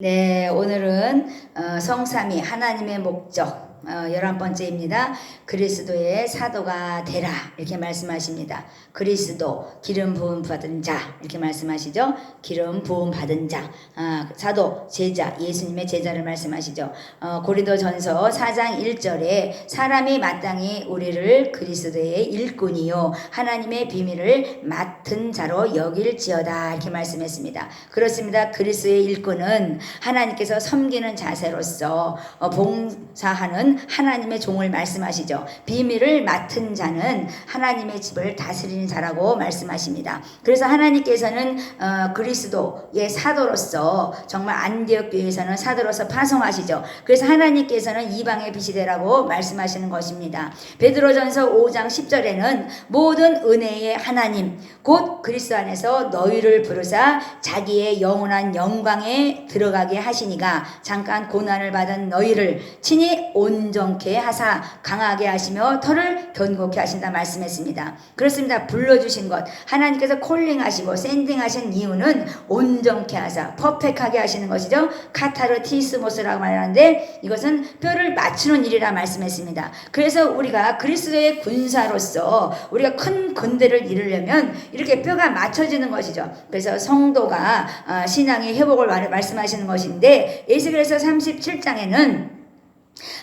네, 오늘은 어, 성삼위 하나님의 목적. 어, 열한 번째입니다. 그리스도의 사도가 되라 이렇게 말씀하십니다. 그리스도 기름 부음 받은 자 이렇게 말씀하시죠. 기름 부음 받은 자 아, 사도 제자 예수님의 제자를 말씀하시죠. 어, 고린도전서 4장 1절에 사람이 마땅히 우리를 그리스도의 일꾼이요 하나님의 비밀을 맡은 자로 여길지어다 이렇게 말씀했습니다. 그렇습니다. 그리스도의 일꾼은 하나님께서 섬기는 자세로서 어, 봉사하는 하나님의 종을 말씀하시죠. 비밀을 맡은 자는 하나님의 집을 다스리는 자라고 말씀하십니다. 그래서 하나님께서는 어, 그리스도의 사도로서 정말 안디옥 교회에서는 사도로서 파송하시죠. 그래서 하나님께서는 이방의 빛이 되라고 말씀하시는 것입니다. 베드로전서 5장 10절에는 모든 은혜의 하나님 곧 그리스도 안에서 너희를 부르사 자기의 영원한 영광에 들어가게 하시니가 잠깐 고난을 받은 너희를 친히 온 전케 하사 강하게 하시며 털을 견고케 하신다 말씀했습니다. 그렇습니다. 불러주신 것 하나님께서 콜링하시고 샌딩하신 이유는 온전케 하사 퍼펙하게 하시는 것이죠. 카타르티스모스라고 말하는데 이것은 뼈를 맞추는 일이라 말씀했습니다. 그래서 우리가 그리스도의 군사로서 우리가 큰 군대를 이루려면 이렇게 뼈가 맞춰지는 것이죠. 그래서 성도가 아, 신앙의 회복을 말- 말씀하시는 것인데 예수께서 37장에는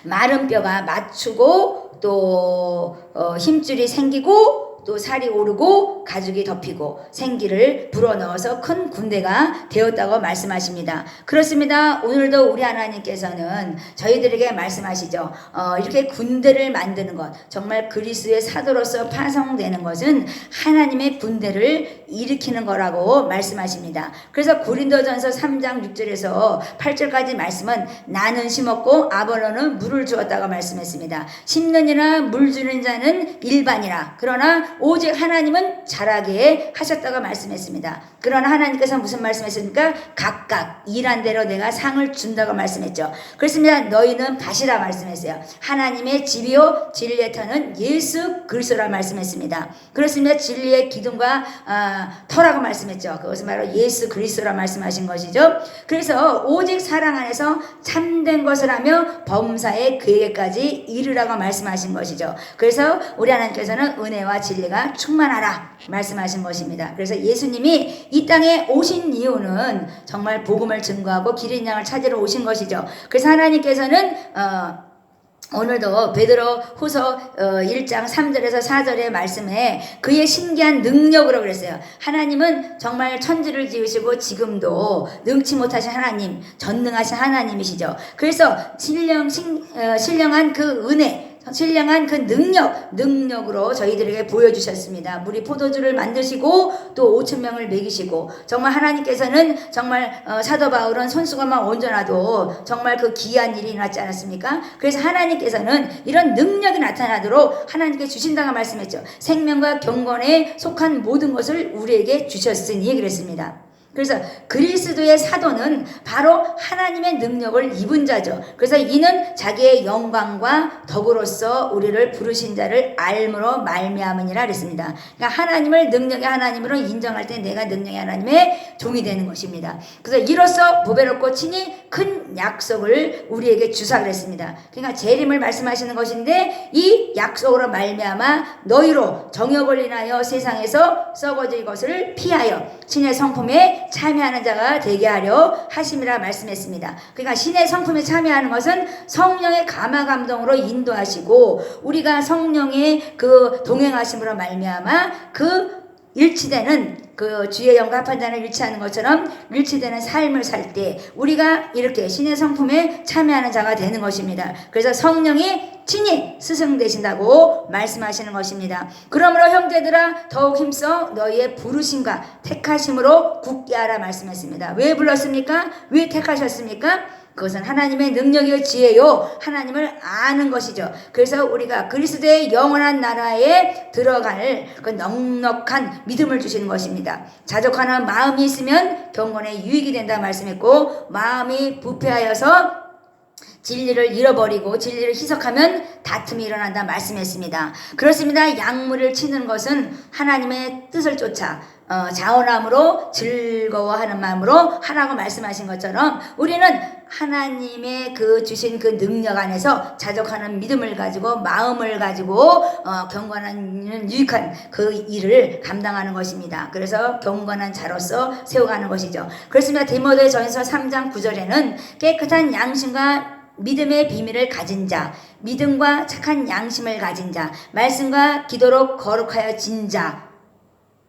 마른 뼈가 맞추고 또 어, 힘줄이 생기고 또 살이 오르고 가죽이 덮이고 생기를 불어넣어서 큰 군대가 되었다고 말씀하십니다. 그렇습니다. 오늘도 우리 하나님께서는 저희들에게 말씀하시죠. 어, 이렇게 군대를 만드는 것, 정말 그리스의 사도로서 파송되는 것은 하나님의 군대를 일으키는 거라고 말씀하십니다. 그래서 고린도전서 3장 6절에서 8절까지 말씀은 나는 심었고 아버로는 물을 주었다고 말씀했습니다. 심는 이나 물 주는 자는 일반이라. 그러나 오직 하나님은 자라게 하셨다고 말씀했습니다. 그러나 하나님께서 무슨 말씀했습니까? 각각 일한 대로 내가 상을 준다고 말씀했죠. 그렇습니다. 너희는 밭이라 말씀했어요. 하나님의 집이요 진리의 터는 예수 그리스도라 말씀했습니다. 그렇습니다. 진리의 기둥과 아, 터라고 말씀했죠. 그것은 바로 예수 그리스도라 말씀하신 것이죠. 그래서 오직 사랑 안에서 참된 것을 하며 범사의 계획까지 이르라고 말씀하신 것이죠. 그래서 우리 하나님께서는 은혜와 진리 가 충만하라 말씀하신 것입니다. 그래서 예수님이 이 땅에 오신 이유는 정말 복음을 증거하고 기린 양을 찾으러 오신 것이죠. 그래서 하나님께서는 어, 오늘도 베드로 후서 어, 1장 3절에서 4절의 말씀에 그의 신기한 능력으로 그랬어요. 하나님은 정말 천지를 지으시고 지금도 능치 못하신 하나님, 전능하신 하나님이시죠. 그래서 신령, 신, 어, 신령한 그 은혜, 신령한 그 능력, 능력으로 저희들에게 보여주셨습니다. 물이 포도주를 만드시고 또 5천 명을 먹이시고 정말 하나님께서는 정말 어, 사도 바울은 손수건만 얹어놔도 정말 그 귀한 일이 났지 않았습니까? 그래서 하나님께서는 이런 능력이 나타나도록 하나님께 주신다고 말씀했죠. 생명과 경건에 속한 모든 것을 우리에게 주셨으니 그랬습니다. 그래서 그리스도의 사도는 바로 하나님의 능력을 입은 자죠. 그래서 이는 자기의 영광과 덕으로서 우리를 부르신 자를 알므로 말미암으니라 그랬습니다. 그러니까 하나님을 능력의 하나님으로 인정할 때 내가 능력의 하나님의 종이 되는 것입니다. 그래서 이로써 보배롭고 친히 큰 약속을 우리에게 주사 그랬습니다. 그러니까 재림을 말씀하시는 것인데 이 약속으로 말미암아 너희로 정욕을 인하여 세상에서 썩어질 것을 피하여 신의 성품에 참여하는 자가 되게 하려 하심이라 말씀했습니다. 그러니까 신의 성품에 참여하는 것은 성령의 감화 감동으로 인도하시고 우리가 성령의 그 동행하심으로 말미암아 그 일치되는 그 주의 영과 자는 일치하는 것처럼 일치되는 삶을 살 때 우리가 이렇게 신의 성품에 참여하는 자가 되는 것입니다. 그래서 성령이 친히 스승 되신다고 말씀하시는 것입니다. 그러므로 형제들아 더욱 힘써 너희의 부르심과 택하심으로 굳게 하라 말씀했습니다. 왜 불렀습니까? 왜 택하셨습니까? 그것은 하나님의 능력이요 지혜요 하나님을 아는 것이죠. 그래서 우리가 그리스도의 영원한 나라에 들어갈 그 넉넉한 믿음을 주시는 것입니다. 자족하는 마음이 있으면 경건에 유익이 된다 말씀했고 마음이 부패하여서 진리를 잃어버리고 진리를 희석하면 다툼이 일어난다 말씀했습니다. 그렇습니다. 약물을 치는 것은 하나님의 뜻을 쫓아 어, 자원함으로 즐거워하는 마음으로 하라고 말씀하신 것처럼 우리는 하나님의 그 주신 그 능력 안에서 자족하는 믿음을 가지고 마음을 가지고 어, 경건한 유익한 그 일을 감당하는 것입니다. 그래서 경건한 자로서 세워가는 것이죠. 그렇습니다. 디모데 전서 3장 9절에는 깨끗한 양심과 믿음의 비밀을 가진 자, 믿음과 착한 양심을 가진 자, 말씀과 기도로 거룩하여 진 자,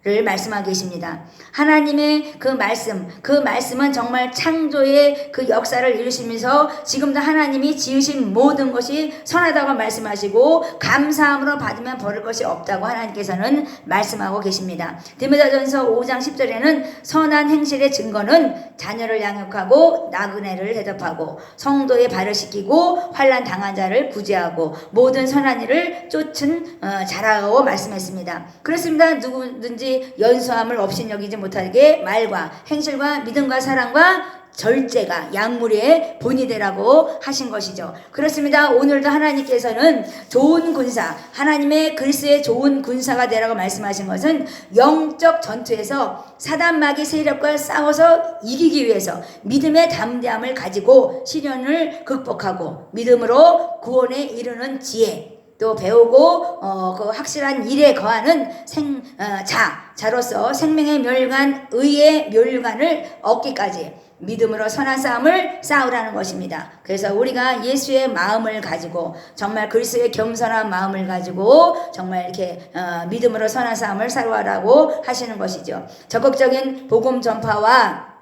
를 말씀하고 계십니다. 하나님의 그 말씀, 그 말씀은 정말 창조의 그 역사를 이루시면서 지금도 하나님이 지으신 모든 것이 선하다고 말씀하시고 감사함으로 받으면 버릴 것이 없다고 하나님께서는 말씀하고 계십니다. 디모데전서 5장 10절에는 선한 행실의 증거는 자녀를 양육하고 나그네를 대접하고 성도의 발을 씻기고 환난 당한 자를 구제하고 모든 선한 일을 쫓은 어, 자라고 말씀했습니다. 그렇습니다. 누구든지 연수함을 없인 여기지 못하게 말과 행실과 믿음과 사랑과 절제가 양무리의 본이 되라고 하신 것이죠. 그렇습니다. 오늘도 하나님께서는 좋은 군사, 하나님의 그리스의 좋은 군사가 되라고 말씀하신 것은 영적 전투에서 사단마귀 세력과 싸워서 이기기 위해서 믿음의 담대함을 가지고 시련을 극복하고 믿음으로 구원에 이르는 지혜, 또 배우고 어, 그 확실한 일에 거하는 생, 어, 자, 자로서 생명의 멸관, 의의 멸관을 얻기까지 믿음으로 선한 싸움을 싸우라는 것입니다. 그래서 우리가 예수의 마음을 가지고 정말 그리스도의 겸손한 마음을 가지고 정말 이렇게 어, 믿음으로 선한 싸움을 싸우라고 하시는 것이죠. 적극적인 복음 전파와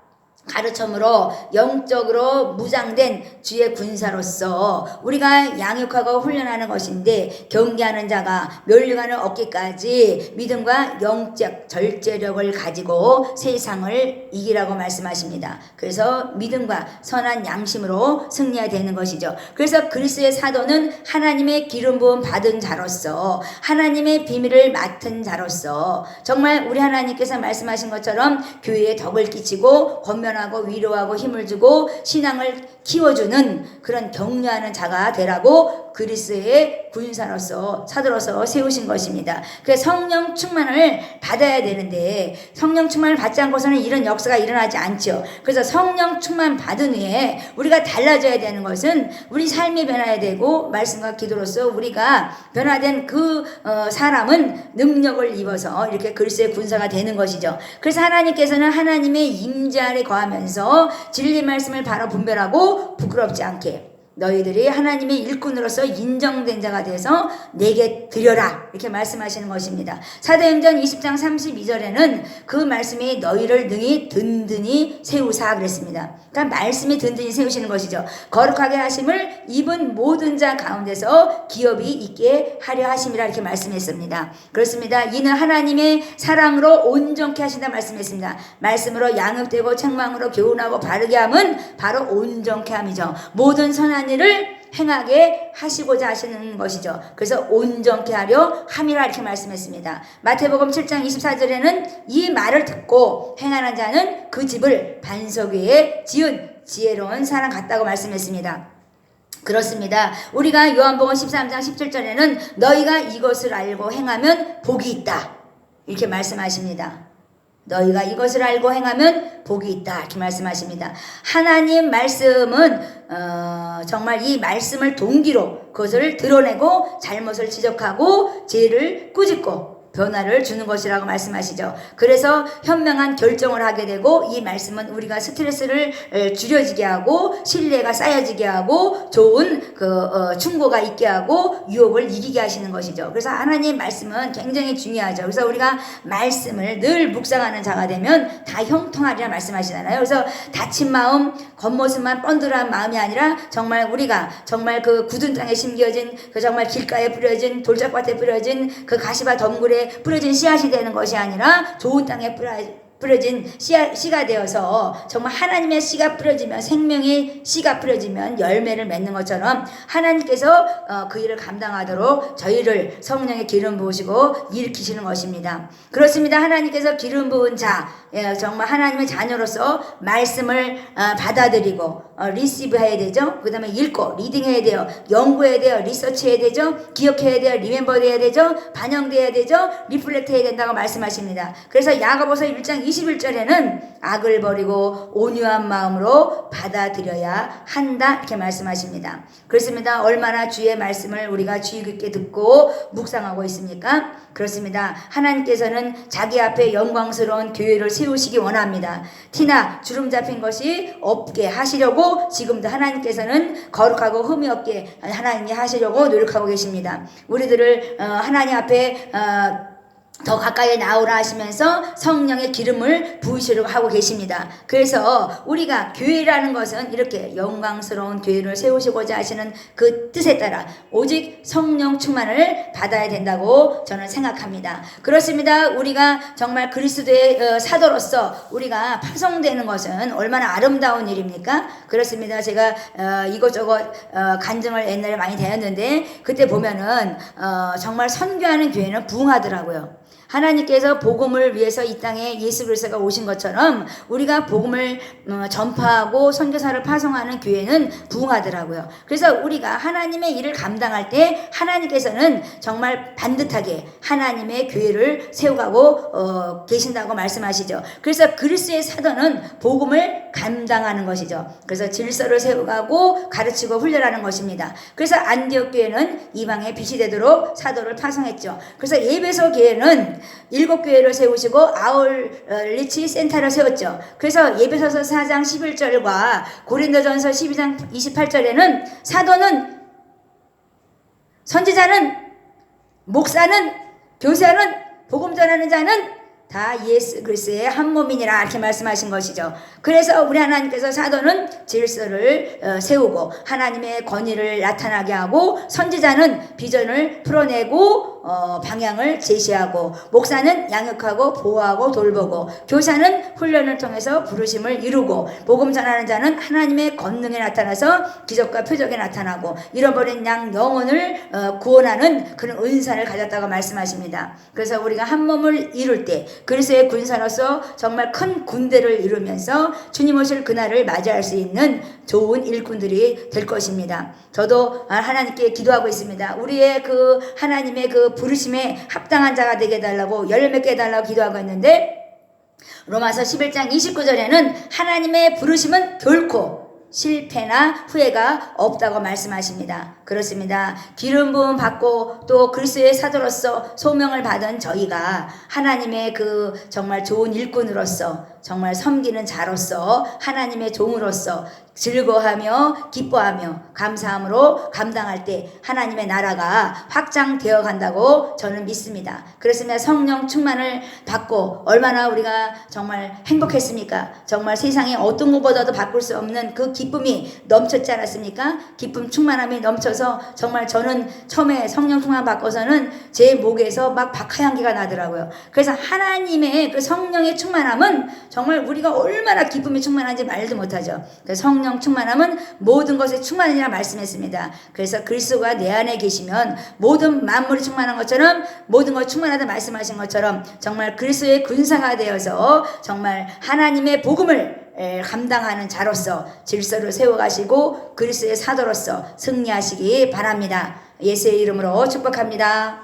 가르침으로 영적으로 무장된 주의 군사로서 우리가 양육하고 훈련하는 것인데 경계하는 자가 멸류관을 얻기까지 믿음과 영적 절제력을 가지고 세상을 이기라고 말씀하십니다. 그래서 믿음과 선한 양심으로 승리해야 되는 것이죠. 그래서 그리스의 사도는 하나님의 기름 부음 받은 자로서 하나님의 비밀을 맡은 자로서 정말 우리 하나님께서 말씀하신 것처럼 교회에 덕을 끼치고 권면 하고 위로하고 힘을 주고 신앙을 키워주는 그런 격려하는 자가 되라고 그리스의 군사로서 사도로서 세우신 것입니다. 그래서 성령 충만을 받아야 되는데 성령 충만을 받지 않고서는 이런 역사가 일어나지 않죠. 그래서 성령 충만 받은 후에 우리가 달라져야 되는 것은 우리 삶이 변화해야 되고 말씀과 기도로서 우리가 변화된 그 어, 사람은 능력을 입어서 이렇게 그리스의 군사가 되는 것이죠. 그래서 하나님께서는 하나님의 임재 아래 거하 면서 진리 말씀을 바로 분별하고 부끄럽지 않게 너희들이 하나님의 일꾼으로서 인정된 자가 돼서 내게 드려라 이렇게 말씀하시는 것입니다. 사도행전 20장 32절에는 그 말씀이 너희를 능히 든든히 세우사 그랬습니다. 그러니까 말씀이 든든히 세우시는 것이죠. 거룩하게 하심을 입은 모든 자 가운데서 기업이 있게 하려 하심이라 이렇게 말씀했습니다. 그렇습니다. 이는 하나님의 사랑으로 온전케 하신다 말씀했습니다. 말씀으로 양육되고 책망으로 교훈하고 바르게 함은 바로 온전케 함이죠. 모든 선한 일을 행하게 하시고자 하시는 것이죠. 그래서 온전케 하려 함이라 이렇게 말씀했습니다. 마태복음 7장 24절에는 이 말을 듣고 행하는 자는 그 집을 반석 위에 지은 지혜로운 사람 같다고 말씀했습니다. 그렇습니다. 우리가 요한복음 13장 17절에는 너희가 이것을 알고 행하면 복이 있다. 이렇게 말씀하십니다. 너희가 이것을 알고 행하면 복이 있다. 이렇게 말씀하십니다. 하나님 말씀은 어, 정말 이 말씀을 동기로 그것을 드러내고 잘못을 지적하고 죄를 꾸짖고 변화를 주는 것이라고 말씀하시죠. 그래서 현명한 결정을 하게 되고 이 말씀은 우리가 스트레스를 에, 줄여지게 하고 신뢰가 쌓여지게 하고 좋은 그 어, 충고가 있게 하고 유혹을 이기게 하시는 것이죠. 그래서 하나님 말씀은 굉장히 중요하죠. 그래서 우리가 말씀을 늘 묵상하는 자가 되면 다 형통하리라 말씀하시잖아요. 그래서 다친 마음, 겉모습만 뻔들한 마음이 아니라 정말 우리가 정말 그 굳은 땅에 심겨진 그 정말 길가에 뿌려진 돌짝밭에 뿌려진 그 가시밭 덩굴에 뿌려진 씨앗이 되는 것이 아니라 좋은 땅에 뿌려 뿌려진 씨가, 씨가 되어서 정말 하나님의 씨가 뿌려지면 생명의 씨가 뿌려지면 열매를 맺는 것처럼 하나님께서 어, 그 일을 감당하도록 저희를 성령의 기름 부으시고 일으키시는 것입니다. 그렇습니다. 하나님께서 기름 부은 자 예, 정말 하나님의 자녀로서 말씀을 어, 받아들이고 어, 리시브 해야 되죠. 그 다음에 읽고, 리딩 해야 돼요. 연구해야 돼요. 리서치 해야 되죠. 기억해야 돼요. 리멤버 해야 되죠. 반영돼야 되죠. 리플렉트 해야 된다고 말씀하십니다. 그래서 야고보서 1장 21절에는 악을 버리고 온유한 마음으로 받아들여야 한다. 이렇게 말씀하십니다. 그렇습니다. 얼마나 주의 말씀을 우리가 주의 깊게 듣고 묵상하고 있습니까? 그렇습니다. 하나님께서는 자기 앞에 영광스러운 교회를 세우시기 원합니다. 티나 주름 잡힌 것이 없게 하시려고 지금도 하나님께서는 거룩하고 흠이 없게 하나님이 하시려고 노력하고 계십니다. 우리들을 어, 하나님 앞에 어, 더 가까이 나오라 하시면서 성령의 기름을 부으시려고 하고 계십니다. 그래서 우리가 교회라는 것은 이렇게 영광스러운 교회를 세우시고자 하시는 그 뜻에 따라 오직 성령 충만을 받아야 된다고 저는 생각합니다. 그렇습니다. 우리가 정말 그리스도의 어, 사도로서 우리가 파송되는 것은 얼마나 아름다운 일입니까? 그렇습니다. 제가 어, 이것저것 어, 간증을 옛날에 많이 되었는데 그때 보면은 어, 정말 선교하는 교회는 부흥하더라고요. 하나님께서 복음을 위해서 이 땅에 예수 그리스도가 오신 것처럼 우리가 복음을 어, 전파하고 선교사를 파송하는 교회는 부흥하더라고요. 그래서 우리가 하나님의 일을 감당할 때 하나님께서는 정말 반듯하게 하나님의 교회를 세우고 어, 계신다고 말씀하시죠. 그래서 그리스도의 사도는 복음을 감당하는 것이죠. 그래서 질서를 세우고 가르치고 훈련하는 것입니다. 그래서 안디옥 교회는 이방의 빛이 되도록 사도를 파송했죠. 그래서 예배소 교회는 일곱 교회를 세우시고 아울리치 센터를 세웠죠. 그래서 예배소서 4장 11절과 고린도전서 12장 28절에는 사도는 선지자는 목사는 교사는 복음 전하는 자는 다 예수 그리스도의 한 몸이니라 이렇게 말씀하신 것이죠. 그래서 우리 하나님께서 사도는 질서를 어, 세우고 하나님의 권위를 나타나게 하고 선지자는 비전을 풀어내고 어, 방향을 제시하고 목사는 양육하고 보호하고 돌보고 교사는 훈련을 통해서 부르심을 이루고 복음 전하는 자는 하나님의 권능에 나타나서 기적과 표적에 나타나고 잃어버린 양 영혼을 어, 구원하는 그런 은사를 가졌다고 말씀하십니다. 그래서 우리가 한 몸을 이룰 때 그리스도의 군사로서 정말 큰 군대를 이루면서 주님 오실 그날을 맞이할 수 있는 좋은 일꾼들이 될 것입니다. 저도 하나님께 기도하고 있습니다. 우리의 그 하나님의 그 부르심에 합당한 자가 되게 해달라고 열매 맺게 해달라고 기도하고 있는데 로마서 11장 29절에는 하나님의 부르심은 결코 실패나 후회가 없다고 말씀하십니다. 그렇습니다. 기름 부음 받고 또 그리스도의 사도로서 소명을 받은 저희가 하나님의 그 정말 좋은 일꾼으로서 정말 섬기는 자로서 하나님의 종으로서 즐거워하며 기뻐하며 감사함으로 감당할 때 하나님의 나라가 확장되어 간다고 저는 믿습니다. 그렇습니다. 성령 충만을 받고 얼마나 우리가 정말 행복했습니까? 정말 세상에 어떤 것보다도 바꿀 수 없는 그 기쁨이 넘쳤지 않았습니까? 기쁨 충만함이 넘쳐서 정말 저는 처음에 성령 충만 받고서는 제 목에서 막 박하향기가 나더라고요. 그래서 하나님의 그 성령의 충만함은 정말 우리가 얼마나 기쁨이 충만한지 말도 못하죠. 그 성령 충만함은 모든 것에 충만이라 말씀했습니다. 그래서 그리스도가 내 안에 계시면 모든 만물이 충만한 것처럼 모든 것 충만하다 말씀하신 것처럼 정말 그리스도의 군사가 되어서 정말 하나님의 복음을 에, 감당하는 자로서 질서를 세워가시고 그리스도의 사도로서 승리하시기 바랍니다. 예수의 이름으로 축복합니다.